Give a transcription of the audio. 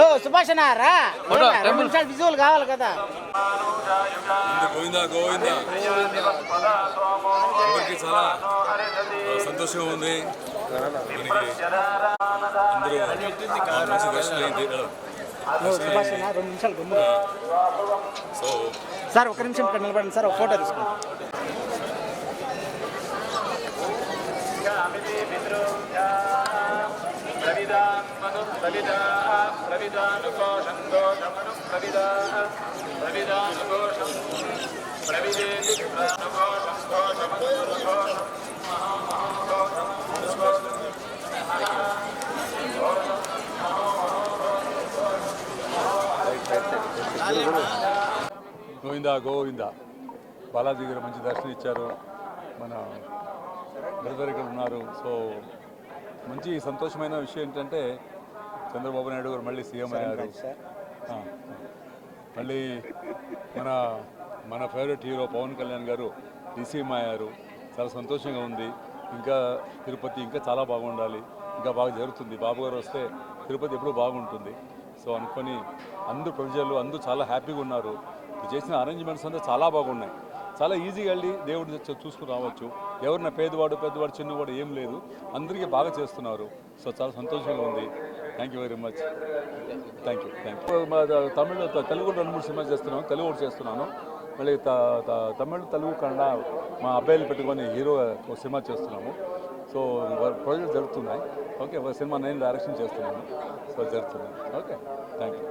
ఓ సుభాష్ రా. రెండు నిమిషాలు విజువల్ కావాలి కదా. గోవిందా గోవిందా. అందరికీ చాలా ఆ, సంతోషంగా ఉంది. దీనికి అందరూ మంచి దర్శనం అయింది ఓ సుభాష్ రెండు నిమిషాలు గమ్ము సో సార్ ఒక నిమిషం ఇక్కడ నిలబడండి సార్ ఒక ఫోటో తీసుకోండి గోవిందా గోవిందా. బాలాజీ గారు మంచి దర్శనం ఇచ్చారు. మన బ్రదర్ ఇక్కడ ఉన్నారు. సో మంచి సంతోషమైన విషయం ఏంటంటే చంద్రబాబు నాయుడు గారు మళ్ళీ సీఎం అయ్యారు. మళ్ళీ మన మన ఫేవరెట్ హీరో పవన్ కళ్యాణ్ గారు డీసీఎం అయ్యారు. చాలా సంతోషంగా ఉంది. ఇంకా తిరుపతి ఇంకా చాలా బాగుండాలి. ఇంకా బాగా జరుగుతుంది. బాబు గారు వస్తే తిరుపతి ఎప్పుడూ బాగుంటుంది. సో అనుకొని అందరూ ప్రజలు అందరూ చాలా హ్యాపీగా ఉన్నారు. చేసిన అరేంజ్మెంట్స్ అంతా చాలా బాగున్నాయి. చాలా ఈజీగా వెళ్ళి దేవుడిని చూసుకుని రావచ్చు. ఎవరిన పేదవాడు పెద్దవాడు చిన్నవాడు ఏం లేదు. అందరికీ బాగా చేస్తున్నారు. సో చాలా సంతోషంగా ఉంది. Thank you very much thank you thank you మా తమిళ తెలుగు రెండు మూడు సినిమాలు చేస్తున్నాను తెలుగు కూడా చేస్తున్నాను. మళ్ళీ త త- తమిళ తెలుగు కన్నడ మా అబ్బాయిలు పెట్టుకొని హీరో ఒక సినిమా చేస్తున్నాము. సో ప్రాజెక్ట్ జరుగుతున్నాయి. ఓకే సినిమా నేను డైరెక్షన్ చేస్తున్నాను. సో జరుగుతున్నాయి ఓకే థ్యాంక్ యూ